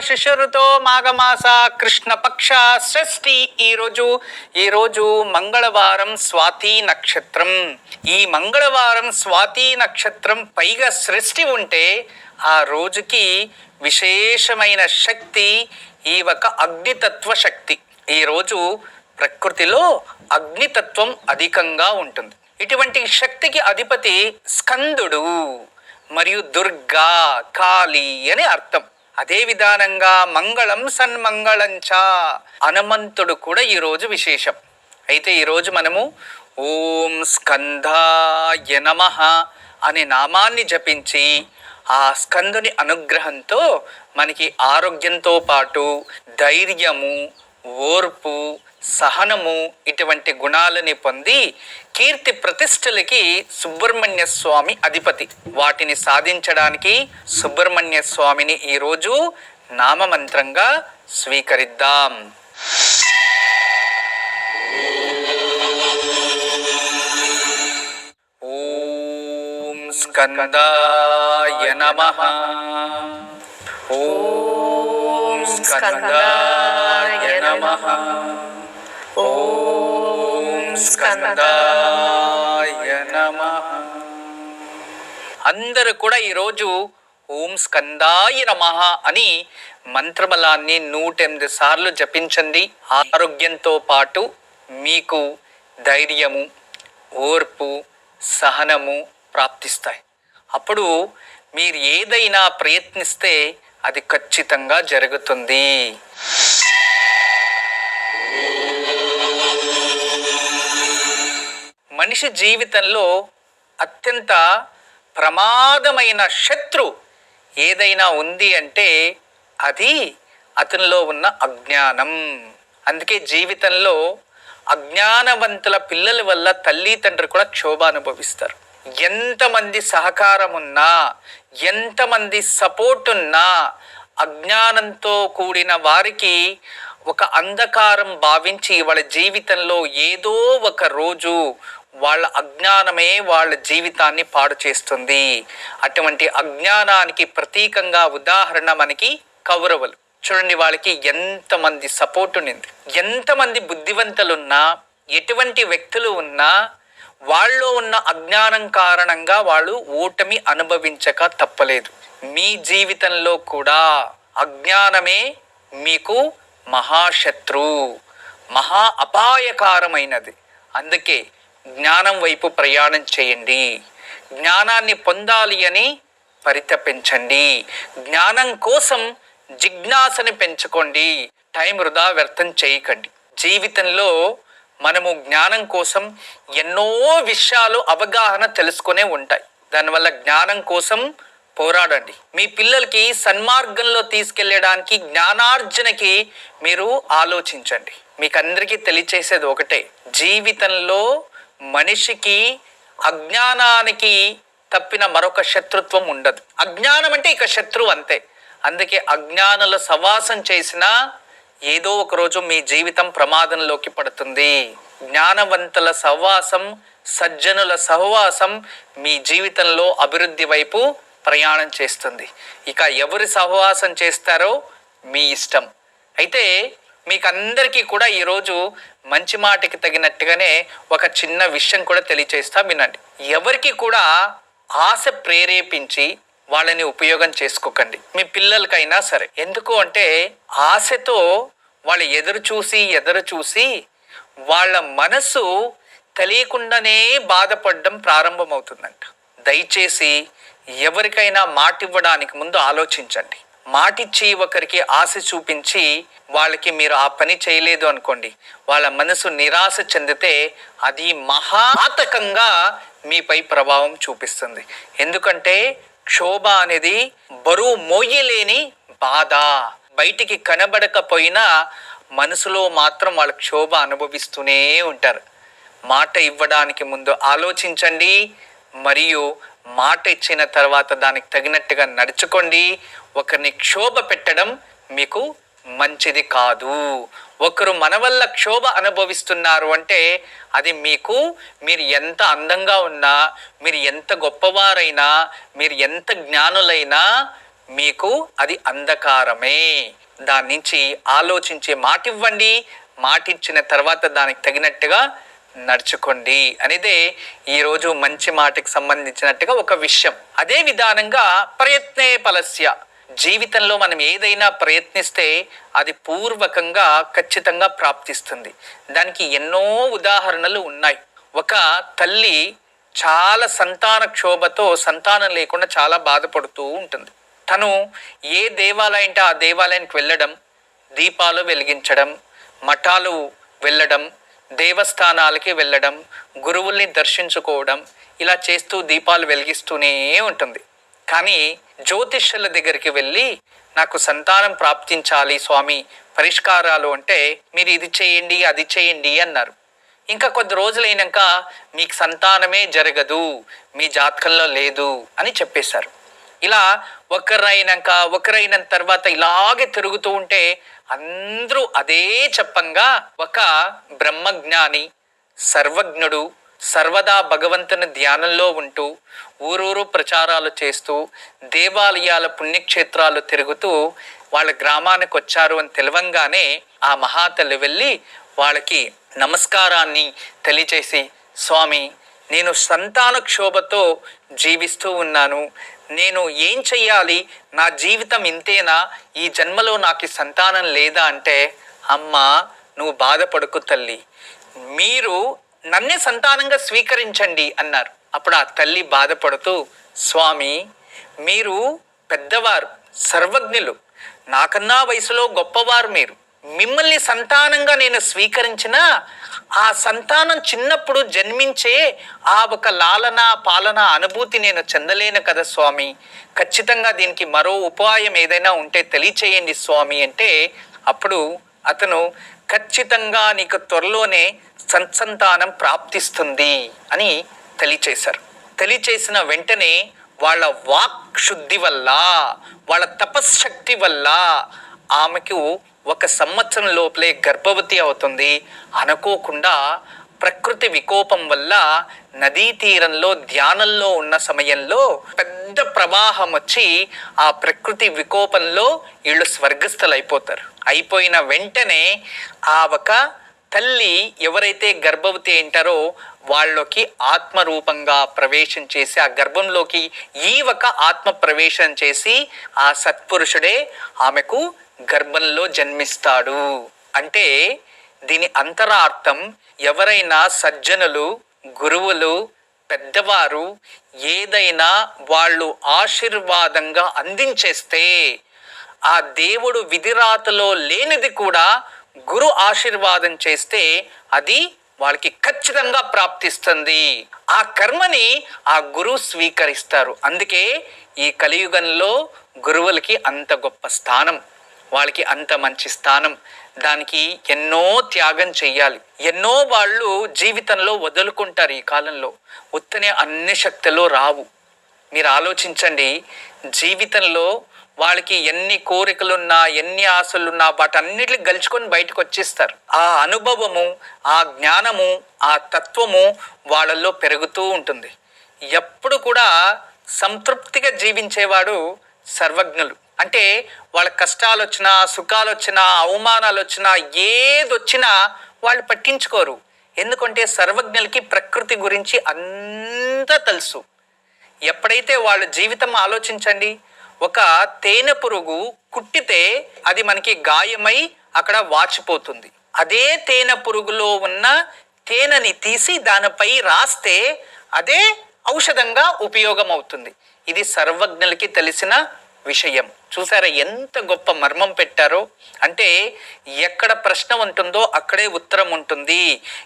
శిశురుతో మాఘమాస కృష్ణపక్ష షష్ఠి ఈరోజు ఈరోజు మంగళవారం స్వాతి నక్షత్రం ఈ మంగళవారం స్వాతి నక్షత్రం పైగా సృష్టి ఉంటే ఆ రోజుకి విశేషమైన శక్తి ఈ ఒక అగ్నితత్వ శక్తి ఈరోజు ప్రకృతిలో అగ్నితత్వం అధికంగా ఉంటుంది ఇటువంటి శక్తికి అధిపతి స్కందుడు మరియు దుర్గా కాళీ అని అర్థం అదే విధానంగా మంగళం సన్మంగళంచ హనుమంతుడు కూడా ఈరోజు విశేషం. అయితే ఈరోజు మనము ఓం స్కందాయ నమ అనే నామాన్ని జపించి ఆ స్కందుని అనుగ్రహంతో మనకి ఆరోగ్యంతో పాటు ధైర్యము ఓర్పు సహనము ఇటువంటి గుణాలని పొంది కీర్తి ప్రతిష్టలకి సుబ్రహ్మణ్య స్వామి అధిపతి. వాటిని సాధించడానికి సుబ్రహ్మణ్య స్వామిని ఈరోజు నామమంత్రంగా స్వీకరిద్దాం. ఓం స్కందాయ నమ. ఓం స్కందాయ నమ. ఓం స్కందాయ నమ. అందరూ కూడా ఈరోజు ఓం స్కందాయ నమ అని మంత్రబలాన్ని నూటెనిమిది సార్లు జపించండి. ఆరోగ్యంతో పాటు మీకు ధైర్యము ఓర్పు సహనము ప్రాప్తిస్తాయి. అప్పుడు మీరు ఏదైనా ప్రయత్నిస్తే అది ఖచ్చితంగా జరుగుతుంది. మనిషి జీవితంలో అత్యంత ప్రమాదమైన శత్రు ఏదైనా ఉంది అంటే అది అతనిలో ఉన్న అజ్ఞానం. అందుకే జీవితంలో అజ్ఞానవంతుల పిల్లల వల్ల తల్లి తండ్రి కూడా క్షోభ అనుభవిస్తారు. ఎంతమంది సహకారం ఉన్నా ఎంతమంది సపోర్ట్ ఉన్నా అజ్ఞానంతో కూడిన వారికి ఒక అంధకారం భావించి వాళ్ళ జీవితంలో ఏదో ఒక రోజు వాళ్ళ అజ్ఞానమే వాళ్ళ జీవితాన్ని పాడు చేస్తుంది. అటువంటి అజ్ఞానానికి ప్రతీకంగా ఉదాహరణ మనకి కౌరవులు. చూడండి వాళ్ళకి ఎంతమంది సపోర్ట్ ఉన్నింది ఎంతమంది బుద్ధివంతులున్నా ఎటువంటి వ్యక్తులు ఉన్నా వాళ్ళలో ఉన్న అజ్ఞానం కారణంగా వాళ్ళు ఓటమి అనుభవించక తప్పలేదు. మీ జీవితంలో కూడా అజ్ఞానమే మీకు మహాశత్రు మహా అపాయకారమైనది. అందుకే జ్ఞానం వైపు ప్రయాణం చేయండి. జ్ఞానాన్ని పొందాలి అని పరితపించండి. జ్ఞానం కోసం జిజ్ఞాసని పెంచుకోండి. టైం వృధా వ్యర్థం చేయకండి. జీవితంలో మనము జ్ఞానం కోసం ఎన్నో విషయాలు అవగాహన తెలుసుకునే ఉంటాయి. దానివల్ల జ్ఞానం కోసం పోరాడండి. మీ పిల్లలకి సన్మార్గంలో తీసుకెళ్ళడానికి జ్ఞానార్జనకి మీరు ఆలోచించండి. మీకు అందరికీ తెలియచేసేది ఒకటే. జీవితంలో మనిషికి అజ్ఞానానికి తప్పిన మరొక శత్రుత్వం ఉండదు. అజ్ఞానం అంటే ఇక శత్రువు అంతే. అందుకే అజ్ఞానుల సవాసం చేసినా ఏదో ఒక రోజు మీ జీవితం ప్రమాదంలోకి పడుతుంది. జ్ఞానవంతుల సహవాసం సజ్జనుల సహవాసం మీ జీవితంలో అభివృద్ధి వైపు ప్రయాణం చేస్తుంది. ఇక ఎవరి సహవాసం చేస్తారో మీ ఇష్టం. అయితే మీకు అందరికీ కూడా ఈరోజు మంచి మాటకి తగినట్టుగానే ఒక చిన్న విషయం కూడా తెలియచేస్తా వినండి. ఎవరికి కూడా ఆశ ప్రేరేపించి వాళ్ళని ఉపయోగం చేసుకోకండి. మీ పిల్లలకైనా సరే. ఎందుకు అంటే ఆశతో వాళ్ళు ఎదురు చూసి ఎదురు చూసి వాళ్ళ మనసు తెలియకుండానే బాధపడడం ప్రారంభమవుతుందంట. దయచేసి ఎవరికైనా మాట ఇవ్వడానికి ముందు ఆలోచించండి. మాటిచ్చి ఒకరికి ఆశ చూపించి వాళ్ళకి మీరు ఆ పని చేయలేదు అనుకోండి వాళ్ళ మనసు నిరాశ చెందితే అది మహాతకంగా మీపై ప్రభావం చూపిస్తుంది. ఎందుకంటే క్షోభ అనేది బరువు మోయలేని బాధ. బయటికి కనబడకపోయినా మనసులో మాత్రం వాళ్ళ క్షోభ అనుభవిస్తూనే ఉంటారు. మాట ఇవ్వడానికి ముందు ఆలోచించండి మరియు మాట ఇచ్చిన తర్వాత దానికి తగినట్టుగా నడుచుకోండి. ఒకరిని క్షోభ పెట్టడం మీకు మంచిది కాదు. ఒకరు మన వల్ల క్షోభ అనుభవిస్తున్నారు అంటే అది మీకు మీరు ఎంత అందంగా ఉన్నా మీరు ఎంత గొప్పవారైనా మీరు ఎంత జ్ఞానులైనా మీకు అది అంధకారమే. దాని నుంచి ఆలోచించే మాట ఇవ్వండి మాట ఇచ్చిన తర్వాత దానికి తగినట్టుగా నడుచుకోండి అనేదే ఈరోజు మంచి మాటకి సంబంధించినట్టుగా ఒక విషయం. అదే విధానంగా ప్రయత్నే ఫలస్య. జీవితంలో మనం ఏదైనా ప్రయత్నిస్తే అది పూర్వకంగా ఖచ్చితంగా ప్రాప్తిస్తుంది. దానికి ఎన్నో ఉదాహరణలు ఉన్నాయి. ఒక తల్లి చాలా సంతాన క్షోభతో సంతానం లేకుండా చాలా బాధపడుతూ ఉంటుంది. తను ఏ దేవాలయంటే ఆ దేవాలయానికి వెళ్ళడం దీపాలు వెలిగించడం మఠాలు వెళ్ళడం దేవస్థానాలకి వెళ్ళడం గురువుల్ని దర్శించుకోవడం ఇలా చేస్తూ దీపాలు వెలిగిస్తూనే ఉంటుంది. కానీ జ్యోతిష్యుల దగ్గరికి వెళ్ళి నాకు సంతానం ప్రాప్తించాలి స్వామి పరిష్కారాలు అంటే మీరు ఇది చేయండి అది చేయండి అన్నారు. ఇంకా కొద్ది రోజులైనాక మీకు సంతానమే జరగదు మీ జాతకంలో లేదు అని చెప్పేశారు. ఇలా ఒకరైనాక ఒకరైన తర్వాత ఇలాగే తిరుగుతూ ఉంటే అందరూ అదే చెప్పంగా ఒక బ్రహ్మజ్ఞాని సర్వజ్ఞుడు సర్వదా భగవంతుని ధ్యానంలో ఉంటూ ఊరూరు ప్రచారాలు చేస్తూ దేవాలయాల పుణ్యక్షేత్రాలు తిరుగుతూ వాళ్ళ గ్రామానికి వచ్చారు అని తెలవంగానే ఆ మహాతల్లి వెళ్ళి వాళ్ళకి నమస్కారాన్ని తెలియచేసి స్వామి నేను సంతాన క్షోభతో జీవిస్తూ ఉన్నాను. నేను ఏం చెయ్యాలి? నా జీవితం ఇంతేనా? ఈ జన్మలో నాకు సంతానం లేదా అంటే అమ్మ నువ్వు బాధపడుకు తల్లి. మీరు నన్నే సంతానంగా స్వీకరించండి అన్నారు. అప్పుడు ఆ తల్లి బాధపడుతూ స్వామి మీరు పెద్దవారు సర్వజ్ఞులు. నాకన్నా వయసులో గొప్పవారు మీరు. మిమ్మల్ని సంతానంగా నేను స్వీకరించిన ఆ సంతానం చిన్నప్పుడు జన్మించే ఆ ఒక లాలన పాలన అనుభూతి నేను చెందలేను కదా స్వామి. ఖచ్చితంగా దీనికి మరో ఉపాయం ఏదైనా ఉంటే తెలియచేయండి స్వామి అంటే అప్పుడు అతను ఖచ్చితంగా నీకు త్వరలోనే సత్సంతానం ప్రాప్తిస్తుంది అని తెలియచేశారు. తెలియచేసిన వెంటనే వాళ్ళ వాక్ శుద్ధి వల్ల వాళ్ళ తపశ్శక్తి వల్ల ఆమెకు ఒక సంవత్సరం లోపలే గర్భవతి అవుతుంది అనుకోకుండా ప్రకృతి వికోపం వల్ల నదీ తీరంలో ధ్యానంలో ఉన్న సమయంలో పెద్ద ప్రవాహం వచ్చి ఆ ప్రకృతి వికోపంలో వీళ్ళు స్వర్గస్థులైపోతారు. అయిపోయిన వెంటనే ఆ ఒక తల్లి ఎవరైతే గర్భవతి ఏంటారో వాళ్ళకి ఆత్మరూపంగా ప్రవేశం చేసి ఆ గర్భంలోకి ఈ ఒక ఆత్మ ప్రవేశం చేసి ఆ సత్పురుషుడే ఆమెకు గర్భంలో జన్మిస్తాడు. అంటే దీని అంతరార్థం ఎవరైనా సజ్జనులు గురువులు పెద్దవారు ఏదైనా వాళ్ళు ఆశీర్వాదంగా అందించేస్తే ఆ దేవుడు విధిరాతలో లేనిది కూడా గురు ఆశీర్వాదం చేస్తే అది వాళ్ళకి ఖచ్చితంగా ప్రాప్తిస్తుంది. ఆ కర్మని ఆ గురువు స్వీకరిస్తారు. అందుకే ఈ కలియుగంలో గురువులకి అంత గొప్ప స్థానం. వాళ్ళకి అంత మంచి స్థానం. దానికి ఎన్నో త్యాగం చెయ్యాలి. ఎన్నో వాళ్ళు జీవితంలో వదులుకుంటారు ఈ కాలంలో. ఉత్తనే అన్ని శక్తులు రావు. మీరు ఆలోచించండి జీవితంలో వాళ్ళకి ఎన్ని కోరికలున్నా ఎన్ని ఆశలున్నా వాటన్నిటిని గలుచుకొని బయటకు వచ్చేస్తారు. ఆ అనుభవము ఆ జ్ఞానము ఆ తత్వము వాళ్ళల్లో పెరుగుతూ ఉంటుంది. ఎప్పుడు కూడా సంతృప్తిగా జీవించేవాడు సర్వజ్ఞులు. అంటే వాళ్ళ కష్టాలు వచ్చినా సుఖాలు వచ్చినా అవమానాలు వచ్చినా ఏది వచ్చినా వాళ్ళు పట్టించుకోరు. ఎందుకంటే సర్వజ్ఞులకి ప్రకృతి గురించి అంతా తెలుసు. ఎప్పుడైతే వాళ్ళ జీవితం ఆలోచించండి ఒక తేనె పురుగు కుట్టితే అది మనకి గాయమై అక్కడ వాచిపోతుంది. అదే తేనె పురుగులో ఉన్న తేనెని తీసి దానిపై రాస్తే అదే ఔషధంగా ఉపయోగం అవుతుంది ఇది సర్వజ్ఞులకి తెలిసిన విషయం చూసారా ఎంత గొప్ప మర్మం పెట్టారో? అంటే ఎక్కడ ప్రశ్న ఉంటుందో అక్కడే ఉత్తరం ఉంటుంది.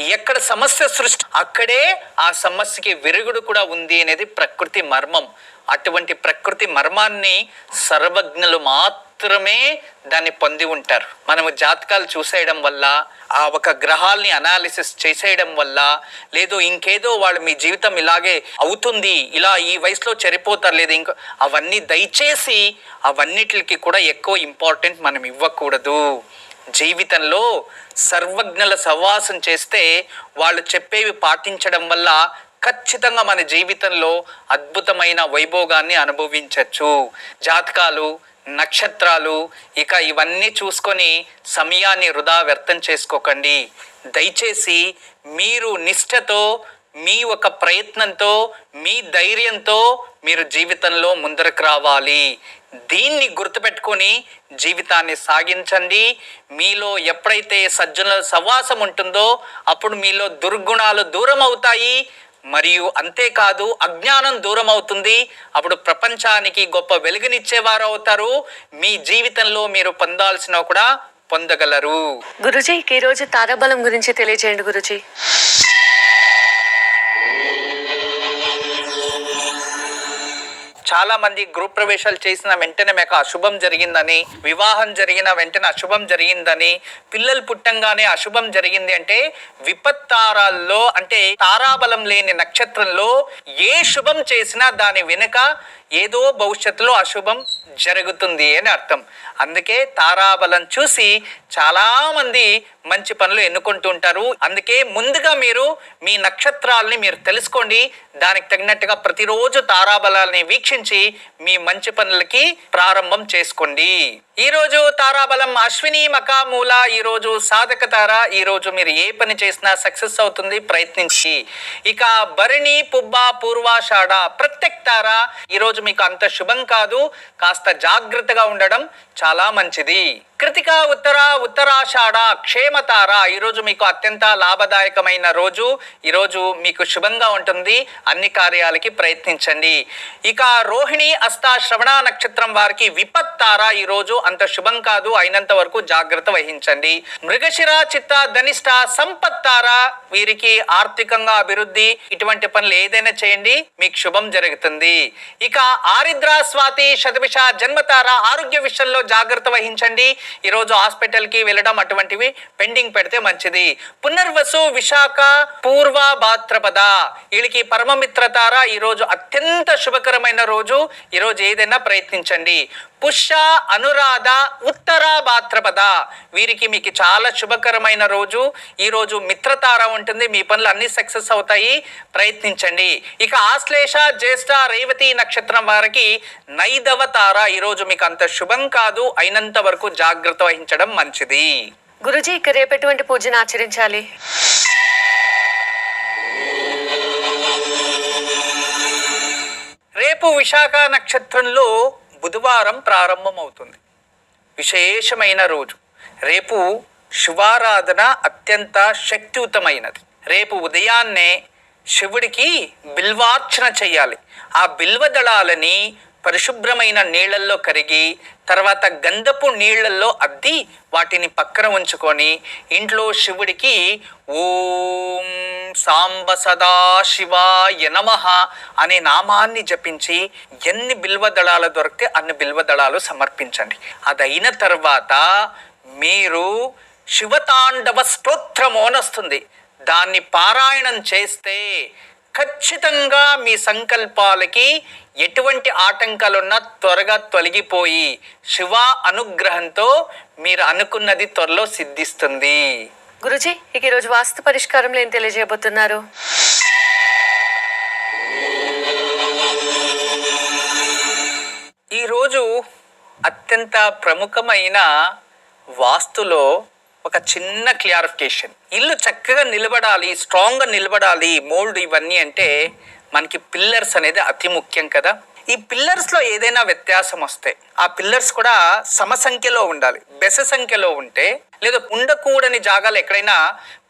ఎక్కడ సమస్య సృష్టి అక్కడే ఆ సమస్యకి విరుగుడు కూడా ఉంది అనేది ప్రకృతి మర్మం. అటువంటి ప్రకృతి మర్మాన్ని సర్వజ్ఞులు మాత్రమే దాన్ని పొంది ఉంటారు. మనము జాతకాలు చూసేయడం వల్ల ఆ ఒక గ్రహాల్ని అనాలిసిస్ చేసేయడం వల్ల లేదు ఇంకేదో వాళ్ళు మీ జీవితం ఇలాగే అవుతుంది ఇలా ఈ వయసులో చనిపోతారు లేదు ఇంకో అవన్నీ దయచేసి అవన్నిటికి కూడా ఎక్కువ ఇంపార్టెంట్ మనం ఇవ్వకూడదు. జీవితంలో సర్వజ్ఞల సహవాసం చేస్తే వాళ్ళు చెప్పేవి పాటించడం వల్ల ఖచ్చితంగా మన జీవితంలో అద్భుతమైన వైభోగాన్ని అనుభవించవచ్చు జాతకాలు నక్షత్రాలు ఇక ఇవన్నీ చూసుకొని సమయాన్ని వృధా వ్యర్థం చేసుకోకండి. దయచేసి మీరు నిష్ఠతో మీ ఒక ప్రయత్నంతో మీ ధైర్యంతో మీరు జీవితంలో ముందరకు రావాలి. దీన్ని గుర్తుపెట్టుకొని జీవితాన్ని సాగించండి. మీలో ఎప్పుడైతే సజ్జనుల సవాసం ఉంటుందో అప్పుడు మీలో దుర్గుణాలు దూరం అవుతాయి మరియు అంతేకాదు అజ్ఞానం దూరం అవుతుంది అప్పుడు ప్రపంచానికి గొప్ప వెలుగునిచ్చేవారు అవుతారు. మీ జీవితంలో మీరు పొందాల్సిన కూడా పొందగలరు. గురుజీ ఈరోజు తారాబలం గురించి తెలియజేయండి గురుజీ. చాలా మంది గ్రూప్ ప్రవేశాలు చేసిన వెంటనే మీకు అశుభం జరిగిందని వివాహం జరిగిన వెంటనే అశుభం జరిగిందని పిల్లలు పుట్టంగానే అశుభం జరిగింది అంటే విపత్తారాల్లో అంటే తారాబలం లేని నక్షత్రంలో ఏ శుభం చేసినా దాని వెనుక ఏదో భవిష్యత్తులో అశుభం జరుగుతుంది అని అర్థం. అందుకే తారాబలం చూసి చాలామంది మంచి పనులు ఎన్నుకుంటూ ఉంటారు. అందుకే ముందుగా మీరు మీ నక్షత్రాలని మీరు తెలుసుకోండి. దానికి తగినట్టుగా ప్రతిరోజు తారాబలాన్ని వీక్షించి మీ మంచి పనులకి ప్రారంభం చేసుకోండి. ఈరోజు తారాబలం అశ్విని మకామూల ఈరోజు సాధక తార ఈరోజు మీరు ఏ పని చేసినా సక్సెస్ అవుతుంది ప్రయత్నించి. ఇక భరణి పుబ్బ పూర్వాషాఢ ప్రత్యక్ తార ఈరోజు మీకు అంత శుభం కాదు కాస్త జాగ్రత్తగా ఉండడం చాలా మంచిది. కృతిక ఉత్తర ఉత్తరాషాఢ క్షేమతార. ఈరోజు మీకు అత్యంత లాభదాయకమైన రోజు. ఈరోజు మీకు శుభంగా ఉంటుంది. అన్ని కార్యాలకి ప్రయత్నించండి. ఇక రోహిణి అస్త శ్రవణ నక్షత్రం వారికి విపత్తార ఈరోజు అంత శుభం కాదు. అయినంత వరకు జాగ్రత్త వహించండి. మృగశిర చిత్త ధనిష్ట సంపత్తార వీరికి ఆర్థికంగా అభివృద్ధి. ఇటువంటి పనులు ఏదైనా చేయండి. మీకు శుభం జరుగుతుంది. ఇక ఆరిద్ర స్వాతి శతభిష జన్మతార ఆరోగ్య విషయంలో జాగ్రత్త వహించండి. ఈరోజు హాస్పిటల్కి వెళ్ళడం అటువంటివి పెండింగ్ పెడితే మంచిది. పునర్వసు విశాఖ పూర్వ భాద్రపద వీళ్ళకి పరమమిత్రతార ఈరోజు అత్యంత శుభకరమైన రోజు. ఈరోజు ఏదైనా ప్రయత్నించండి. పుష్య అనురాధ ఉత్తర భాద్రపద వీరికి మీకు చాలా శుభకరమైన రోజు. ఈ రోజు మిత్రతార ఉంటుంది. మీ పనులు అన్ని సక్సెస్ అవుతాయి. ప్రయత్నించండి. ఇక ఆశ్లేష జ్యేష్ఠ రేవతి నక్షత్రం వారికి నైదవ తార. ఈరోజు మీకు అంత శుభం కాదు. అయినంత వరకు జాగ్రత్త వహించడం మంచిది. గురుజీ ఇక రేపు ఎటువంటి పూజను ఆచరించాలి? రేపు విశాఖ నక్షత్రంలో బుధవారం ప్రారంభమవుతుంది. విశేషమైన రోజు. రేపు శివారాధన అత్యంత శక్తియుతమైనది. రేపు ఉదయాన్నే శివుడికి బిల్వార్చన చేయాలి. ఆ బిల్వ దళాలని పరిశుభ్రమైన నీళ్ళల్లో కరిగి తర్వాత గంధపు నీళ్ళల్లో అద్ది వాటిని పక్కన ఉంచుకొని ఇంట్లో శివుడికి ఓం సాంబ సదా శివాయ అనే నామాన్ని జపించి ఎన్ని బిల్వ దళాలు దొరికితే అన్ని బిల్వదళాలు సమర్పించండి. అది అయిన తర్వాత మీరు శివతాండవ స్తోత్రము దాన్ని పారాయణం చేస్తే ఖచ్చితంగా మీ సంకల్పాలకి ఎటువంటి ఆటంకాలున్నా త్వరగా తొలగిపోయి శివ అనుగ్రహంతో మీరు అనుకున్నది త్వరలో సిద్ధిస్తుంది. గురుజీ ఇక ఈరోజు వాస్తు పరిష్కారంలో ఏం తెలియజేయబోతున్నారు? ఈరోజు అత్యంత ప్రముఖమైన వాస్తులో ఒక చిన్న క్లియారిఫికేషన్ ఇల్లు చక్కగా నిలబడాలి స్ట్రాంగ్గా నిలబడాలి మోల్డ్ ఇవన్నీ అంటే మనకి పిల్లర్స్ అనేది అతి ముఖ్యం కదా. ఈ పిల్లర్స్లో ఏదైనా వ్యత్యాసం వస్తే ఆ పిల్లర్స్ కూడా సమసంఖ్యలో ఉండాలి. బెస సంఖ్యలో ఉంటే లేదా ఉండకూడని జాగాలు ఎక్కడైనా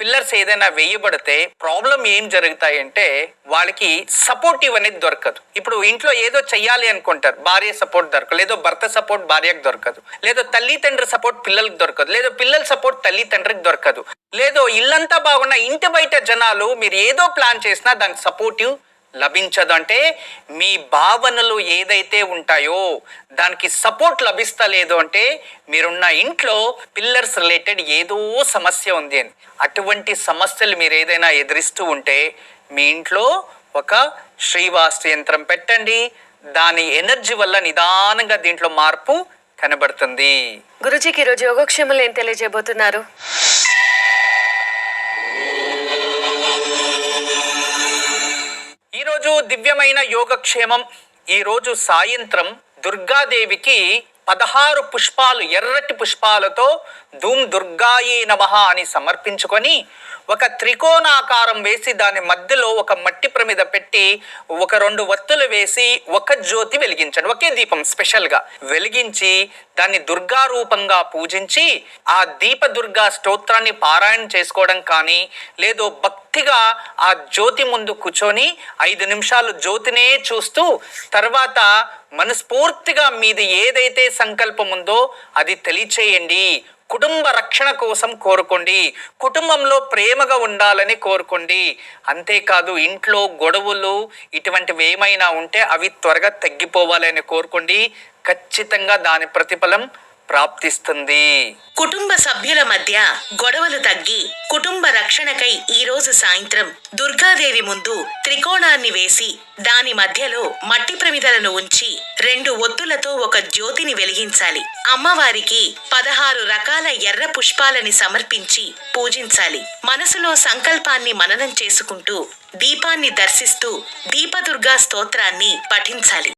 పిల్లర్స్ ఏదైనా వేయబడితే ప్రాబ్లం ఏం జరుగుతాయంటే వాళ్ళకి సపోర్టివ్ అనేది దొరకదు. ఇప్పుడు ఇంట్లో ఏదో చెయ్యాలి అనుకుంటారు భార్య సపోర్ట్ దొరకదు లేదో భర్త సపోర్ట్ భార్యకు దొరకదు లేదో తల్లిదండ్రి సపోర్ట్ పిల్లలకు దొరకదు లేదో పిల్లల సపోర్ట్ తల్లిదండ్రికి దొరకదు లేదో ఇల్లంతా బాగున్న ఇంటి బయట జనాలు మీరు ఏదో ప్లాన్ చేసినా దానికి సపోర్టివ్ లభించదు అంటే మీ భావనలు ఏదైతే ఉంటాయో దానికి సపోర్ట్ లభిస్తలేదు అంటే మీరున్న ఇంట్లో పిల్లర్స్ రిలేటెడ్ ఏదో సమస్య ఉంది అని. అటువంటి సమస్యలు మీరు ఏదైనా ఎదురిస్తూ ఉంటే మీ ఇంట్లో ఒక శ్రీవాస్తు యంత్రం పెట్టండి. దాని ఎనర్జీ వల్ల నిదానంగా దీంట్లో మార్పు కనబడుతుంది. గురుజీకి ఈరోజు యోగక్షేమంలో ఏం తెలియజేయబోతున్నారు? ఈరోజు దివ్యమైన యోగక్షేమం. ఈరోజు సాయంత్రం దుర్గాదేవికి పదహారు పుష్పాలు ఎర్రటి పుష్పాలతో ధూమ్ దుర్గాయే నమః అని సమర్పించుకొని ఒక త్రికోణాకారం వేసి దాని మధ్యలో ఒక మట్టి ప్రమిద పెట్టి ఒక రెండు వత్తులు వేసి ఒక జ్యోతి వెలిగించండి. ఒకే దీపం స్పెషల్గా వెలిగించి దాన్ని దుర్గా రూపంగా పూజించి ఆ దీప దుర్గా స్తోత్రాన్ని పారాయణ చేసుకోవడం కానీ లేదో భక్తిగా ఆ జ్యోతి ముందు కూర్చొని ఐదు నిమిషాలు జ్యోతినే చూస్తూ తర్వాత మనస్ఫూర్తిగా మీది ఏదైతే సంకల్పం ఉందో అది తెలియచేయండి. కుటుంబ రక్షణ కోసం కోరుకోండి. కుటుంబంలో ప్రేమగా ఉండాలని కోరుకోండి. అంతేకాదు ఇంట్లో గొడవలు ఇటువంటివి ఏమైనా ఉంటే అవి త్వరగా తగ్గిపోవాలని కోరుకోండి. ఖచ్చితంగా దాని ప్రతిఫలం ప్రాప్తిస్తుంది. కుటుంబ సభ్యుల మధ్య గొడవలు తగ్గి కుటుంబ రక్షణకై ఈ రోజు సాయంత్రం దుర్గాదేవి ముందు త్రికోణాన్ని వేసి దాని మధ్యలో మట్టి ప్రమిదలను ఉంచి రెండు ఒత్తులతో ఒక జ్యోతిని వెలిగించాలి. అమ్మవారికి పదహారు రకాల ఎర్ర పుష్పాలని సమర్పించి పూజించాలి. మనసులో సంకల్పాన్ని మననం చేసుకుంటూ దీపాన్ని దర్శిస్తూ దీపదుర్గా స్తోత్రాన్ని పఠించాలి.